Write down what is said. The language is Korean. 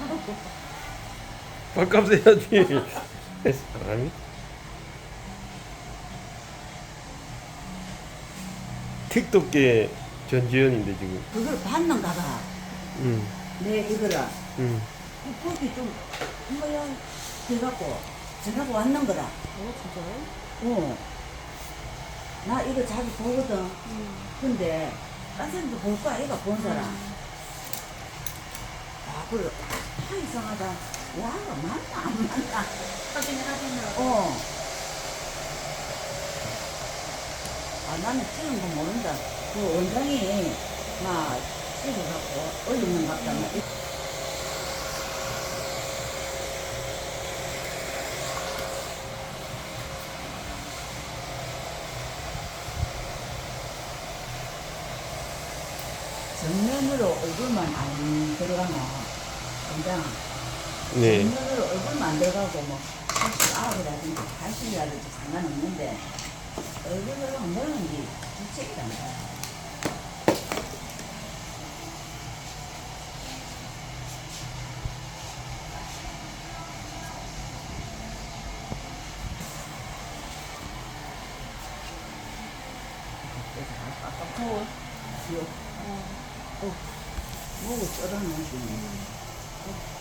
밥값 해야지. 사람이 택도계 전지현인데 지금. 그걸 봤는가 봐. 응, 내 이거를. 응. 거기 좀, 뭐야, 돼갖고, 전화가 왔는 거라. 어, 진짜요? 어. 나 이거 자주 보거든. 음. 근데, 딴 사람도 볼 거야, 얘가 본 사람. 아, 그래. 아, 이상하다. 와, 맞나, 안 맞나. 확인을 하시느라고. 어. 아, 나는 찍은 거 모른다. 그 원장이 막 찍어갖고 올리는 것 같다. 막. 정면으로 얼굴만 안 들어가면 원장 네. 정면으로 얼굴만 안 들어가고 뭐 89이라든지 80이라든지 상관없는데 얼굴을 먹는 게 주책이란다. 그래서 아까 그 요, 어, 목을 썰어놓은 게 Thank you.